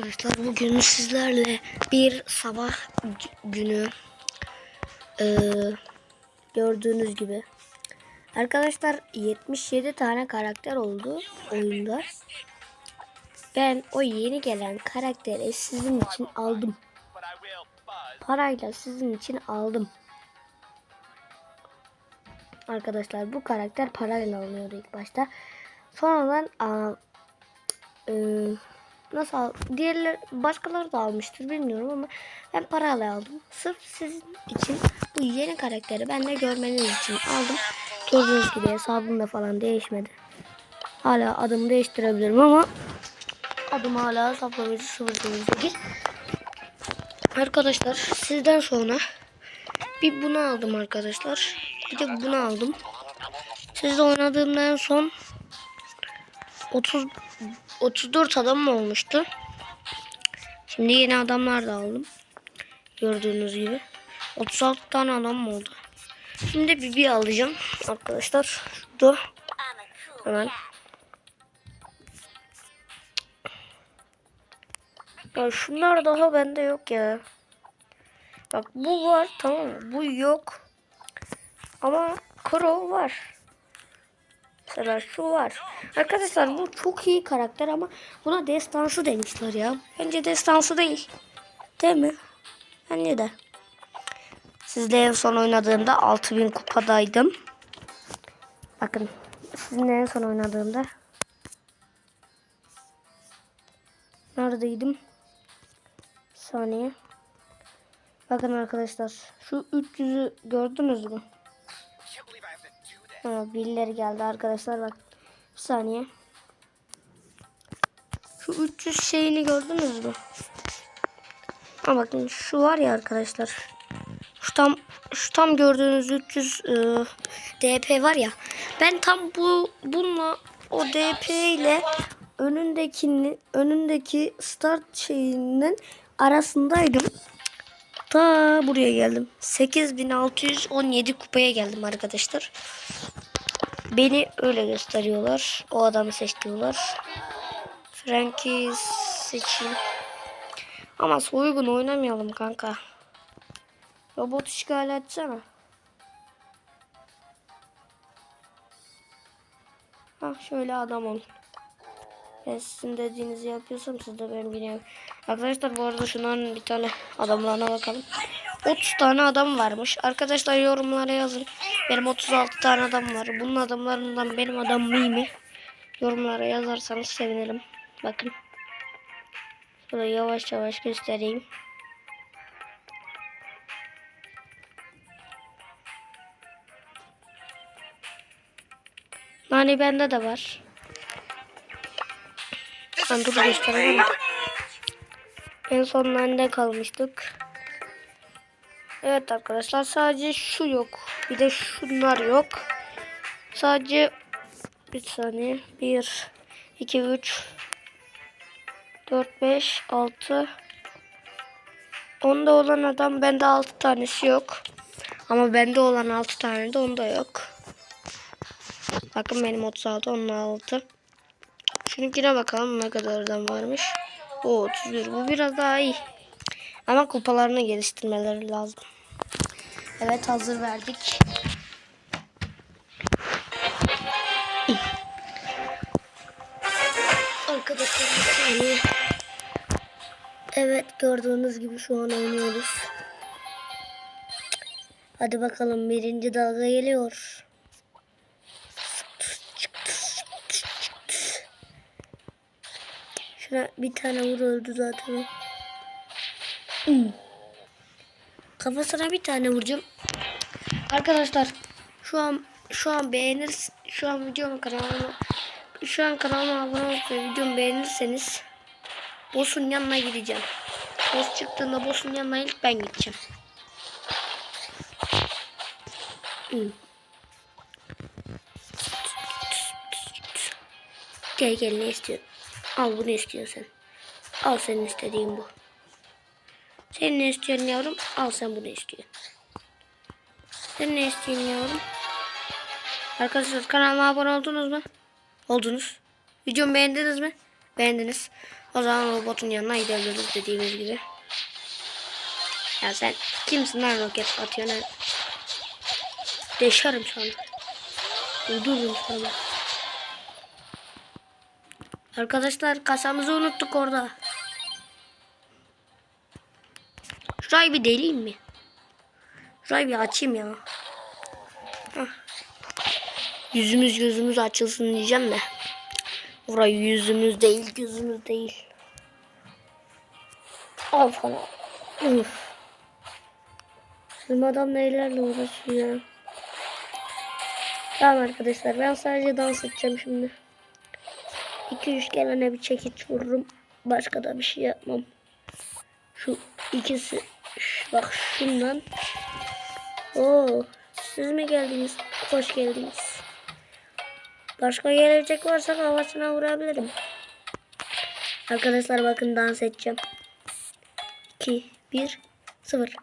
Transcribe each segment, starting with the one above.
arkadaşlar bugün sizlerle bir sabah günü eee, gördüğünüz gibi arkadaşlar 77 tane karakter oldu oyunda. Ben o yeni gelen karakteri sizin için aldım. Parayla sizin için aldım. Arkadaşlar bu karakter parayla alınıyordu ilk başta. Sonradan aa, eee, nasıl al diğerler başkaları da almıştır bilmiyorum ama ben parayla aldım. Sırf sizin için bu yeni karakteri ben de görmeniz için aldım. Gördüğünüz gibi hesabım da falan değişmedi. Hala adımı değiştirebilirim ama adım hala saplamacı 008. Arkadaşlar sizden sonra bir bunu aldım arkadaşlar. Bir de bunu aldım. Sizle oynadığımda en son 30 34 adam mı olmuştu? Şimdi yeni adamlar da aldım. Gördüğünüz gibi. 36 tane adam mı oldu? Şimdi Bibi alacağım arkadaşlar. Şurada. Hemen. Ya şunlar daha bende yok ya. Bak bu var tamam mı? Bu yok. Ama Crow var. Mesela şu var. Arkadaşlar bu çok iyi karakter ama buna destansı demişler ya. Bence destansı değil. Değil mi? Bence de. Sizle en son oynadığımda 6000 kupadaydım. Bakın sizinle en son oynadığımda neredeydim? Bir saniye. Bakın arkadaşlar şu 300'ü gördünüz mü? Ha, birileri geldi arkadaşlar bak. Bir saniye. Şu 300 şeyini gördünüz mü? Ha bakın şu var ya arkadaşlar. Şu tam şu tam gördüğünüz 300 e, DP var ya. Ben tam bu bununla o DP ile önündekini önündeki start şeyinin arasındaydım. Ta buraya geldim. 8617 kupaya geldim arkadaşlar. Beni öyle gösteriyorlar. O adamı seçiyorlar. Frank'i seçeyim. Ama soygun oynamayalım kanka. Robot işgal etsene. Ha şöyle adam ol. Ben sizin dediğinizi yapıyorsam siz de benim bilmiyorum. Arkadaşlar bu arada şunların bir tane adamlarına bakalım. 30 tane adam varmış. Arkadaşlar yorumlara yazın. Benim 36 tane adam var. Bunun adamlarından benim adam mı? Yorumlara yazarsanız sevinirim. Bakın. Şöyle yavaş yavaş göstereyim. Nani bende de var. Ben dur göstereyim. En son Nani'de kalmıştık. Evet arkadaşlar sadece şu yok. Bir de şunlar yok. Sadece bir saniye. 1 2 3 4 5 6 Onda olan adam bende 6 tanesi yok. Ama bende olan 6 tane de onda yok. Bakın benim 36 onun 6. Şununkine bakalım ne kadar adam varmış. O 31. Bu biraz daha iyi. Ama kupalarını geliştirmeleri lazım. Evet hazır verdik. Arkadaşlar. Evet gördüğünüz gibi şu an oynuyoruz. Hadi bakalım birinci dalga geliyor. Şuna bir tane vur öldü zaten. Kafasına bir tane vuracağım. Arkadaşlar şu an şu an beğenir şu an videomu kanalıma şu an kanalıma abone olup videomu beğenirseniz boss'un yanına gideceğim. Boss çıktığında boss'un yanına ilk ben gideceğim. Gel gel ne istiyorsun? Al bunu istiyorsun sen. Al senin istediğin bu. Sen ne istiyorsun yavrum? Al sen bunu istiyorsun. Sen ne istiyorsun yavrum? Arkadaşlar kanalıma abone oldunuz mu? Oldunuz. Videomu beğendiniz mi? beğendiniz. O zaman robotun yanına gidebiliriz dediğimiz gibi. Ya sen kimsin lan roket atıyorsun? Deşerim sana. Uydururum sana. Arkadaşlar kasamızı unuttuk orada. Şurayı bir deleyim mi? Şurayı bir açayım ya. Yüzümüz gözümüz açılsın diyeceğim de. Burayı yüzümüz değil gözümüz değil. Al sana. Bizim adam neylerle uğraşıyor. Tamam arkadaşlar ben sadece dans edeceğim şimdi. 2-3 kere bir çekiç vururum. Başka da bir şey yapmam. Şu ikisi bak şundan. Oo, siz mi geldiniz? Hoş geldiniz. Başka gelecek varsa kafasına vurabilirim. Arkadaşlar bakın dans edeceğim. 2 1 0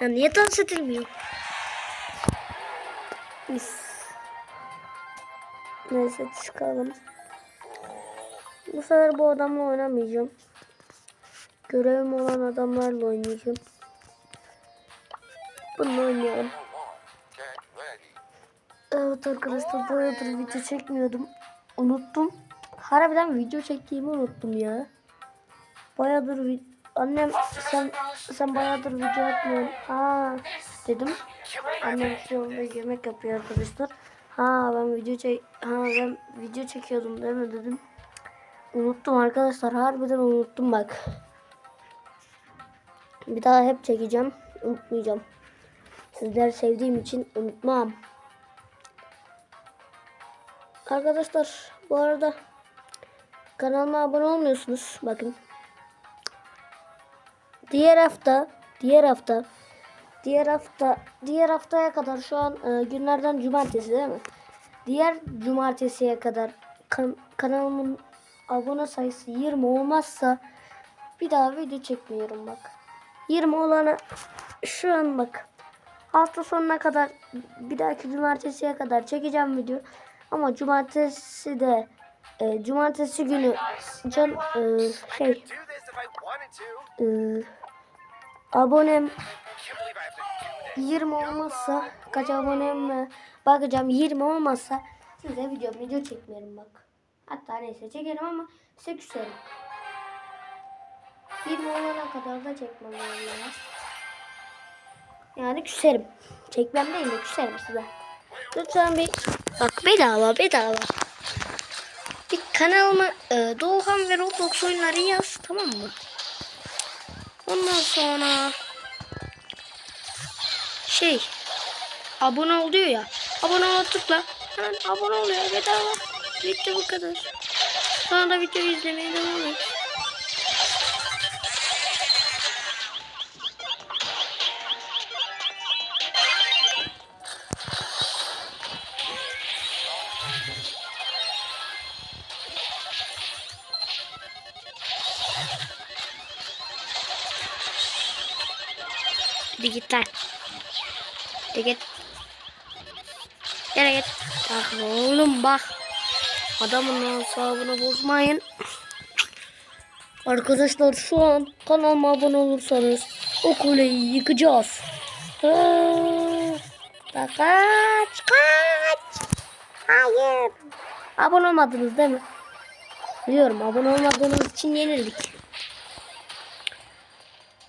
Ya niye dans edilmiyor? Neyse çıkalım. Bu sefer bu adamla oynamayacağım. Görevim olan adamlarla oynayacağım. Bununla oynayalım. Evet arkadaşlar bayağıdır video çekmiyordum. Unuttum. Harbiden video çektiğimi unuttum ya. Bayağıdır Annem sen sen bayağıdır video atmıyorsun. Aa dedim. Annem şu anda yemek yapıyor arkadaşlar. Ha ben video çek ha ben video çekiyordum değil mi dedim. Unuttum arkadaşlar. Harbiden unuttum bak. Bir daha hep çekeceğim. Unutmayacağım. Sizleri sevdiğim için unutmam. Arkadaşlar bu arada kanalıma abone olmuyorsunuz. Bakın. Diğer hafta, diğer hafta, diğer hafta, diğer haftaya kadar şu an e, günlerden cumartesi değil mi? Diğer cumartesiye kadar kan- kanalımın abone sayısı 20 olmazsa bir daha video çekmiyorum bak. 20 olana şu an bak. Hafta sonuna kadar bir dahaki cumartesiye kadar çekeceğim video. Ama cumartesi de e, cumartesi günü can e, şey e, abonem Can't believe I have to do this. 20 olmazsa kaç abonem bakacağım 20 olmazsa size video video çekmeyelim bak. Hatta neyse çekerim ama size küserim. 20 olana kadar da çekmem yani. Yani küserim. Çekmem değil de küserim size. Lütfen bir bak bedava bedava. Bir kanalıma e, Doğukan ve Roblox oyunları yaz tamam mı? Ondan sonra şey abone ol diyor ya. Abone ol tıkla. Hemen abone oluyor bedava. Bitti bu kadar. Sonra da videoyu izlemeye devam et. Hadi git lan. Hadi git. Yere git. Bak oğlum bak. Adamın hesabını bozmayın. Arkadaşlar şu an kanalıma abone olursanız o kuleyi yıkacağız. Bak kaç kaç. Hayır. Abone olmadınız değil mi? Biliyorum abone olmadığınız için yenildik.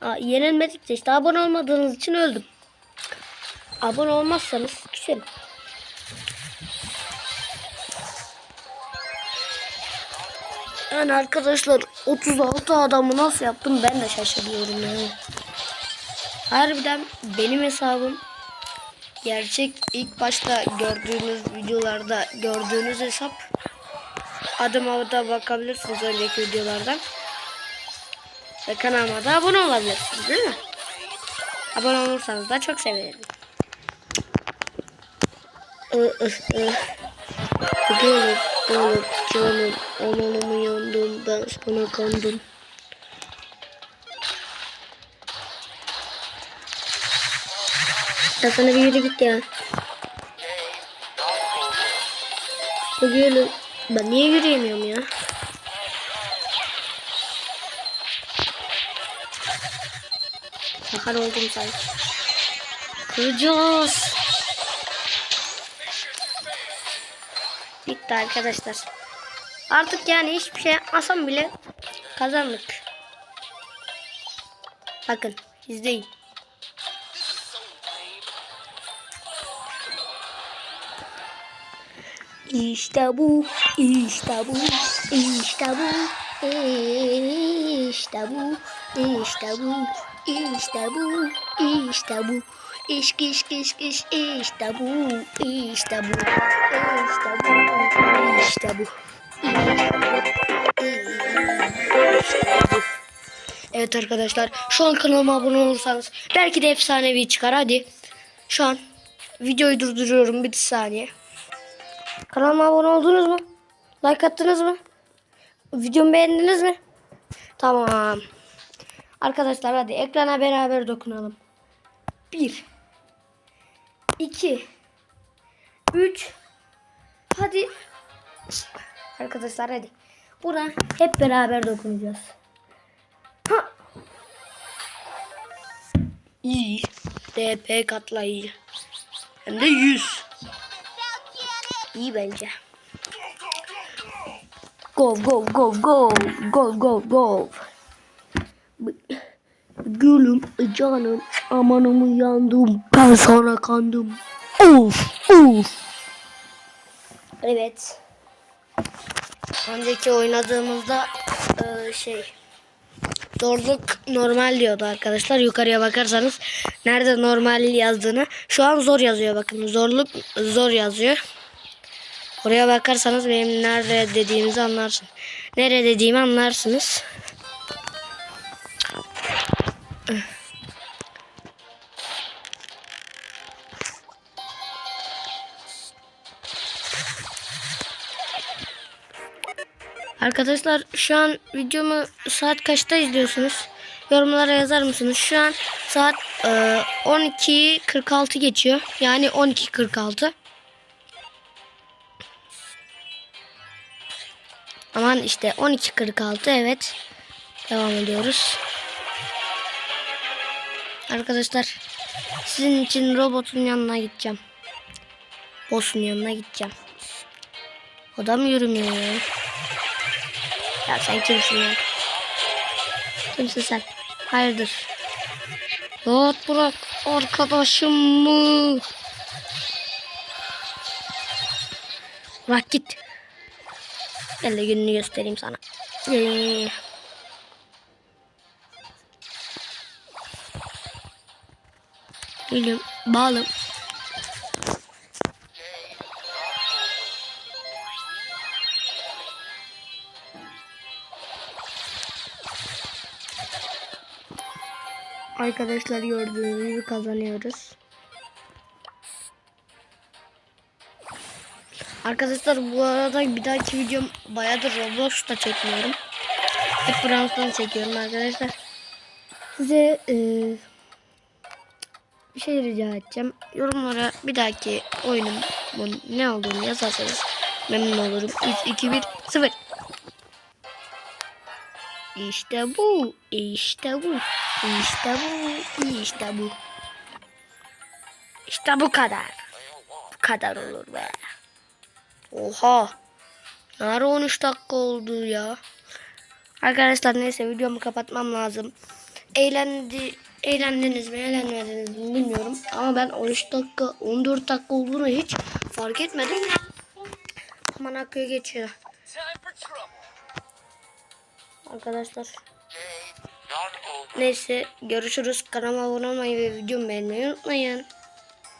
Aa, yenilmedik de işte abone olmadığınız için öldüm. Abone olmazsanız küserim. Yani arkadaşlar 36 adamı nasıl yaptım ben de şaşırıyorum yani. Harbiden benim hesabım gerçek ilk başta gördüğünüz videolarda gördüğünüz hesap adıma da bakabilirsiniz önceki videolardan. Ve kanalıma da abone olabilirsiniz değil mi? Abone olursanız da çok sevinirim. Canım, canım, canım, amanımı yandım, ben sana kandım. Ya sana bir yürü git ya. Gelin, Ben niye yürüyemiyorum ya? Sakar oldum sanki. Kıracağız. Bitti arkadaşlar. Artık yani hiçbir şey yapmasam bile kazandık. Bakın izleyin. İşte bu, işte bu, işte bu, işte bu, işte bu, işte bu, işte bu. İşk işk işk iş işte bu, işte bu, işte bu, işte. Evet arkadaşlar şu an kanalıma abone olursanız belki de efsanevi çıkar hadi. Şu an videoyu durduruyorum bir saniye. Kanalıma abone oldunuz mu? Like attınız mı? Videomu beğendiniz mi? Tamam. Arkadaşlar hadi ekrana beraber dokunalım. 1 2 3 Hadi. Arkadaşlar hadi. Buna hep beraber dokunacağız. Ha. İyi. DP katla iyi. Hem de 100. İyi bence. Go go go go go go go. Gülüm canım amanımı yandım ben sana kandım. Of of. Evet. Önceki oynadığımızda e, şey zorluk normal diyordu arkadaşlar. Yukarıya bakarsanız nerede normal yazdığını şu an zor yazıyor bakın. Zorluk zor yazıyor. Oraya bakarsanız benim nerede dediğimizi anlarsın. Nerede dediğimi anlarsınız. Arkadaşlar şu an videomu saat kaçta izliyorsunuz? Yorumlara yazar mısınız? Şu an saat e, 12.46 geçiyor. Yani 12.46. Aman işte 12.46 evet. Devam ediyoruz. Arkadaşlar sizin için robotun yanına gideceğim. Boss'un yanına gideceğim. O da mı yürümüyor ya? Sen kimsin ya? Kimsin sen? Hayırdır? Rahat bırak arkadaşım mı? Bırak git. Gel de gününü göstereyim sana. Ee, Gülüm, balım. Arkadaşlar gördüğünüz gibi kazanıyoruz. Arkadaşlar bu arada bir dahaki videom bayağıdır Roblox'ta çekmiyorum. Hep Brawl çekiyorum arkadaşlar. Size e, bir şey rica edeceğim. Yorumlara bir dahaki oyunun ne olduğunu yazarsanız memnun olurum. 3, 2, 1, 0. İşte bu, işte bu, işte bu, işte bu. İşte bu kadar. Bu kadar olur be. Oha. Nara 13 dakika oldu ya. Arkadaşlar neyse videomu kapatmam lazım. Eğlendi, eğlendiniz mi eğlenmediniz mi bilmiyorum. Ama ben 13 dakika 14 dakika olduğunu hiç fark etmedim. Aman akıyor geçiyor. Arkadaşlar. Neyse görüşürüz. Kanalıma abone olmayı ve videomu beğenmeyi unutmayın.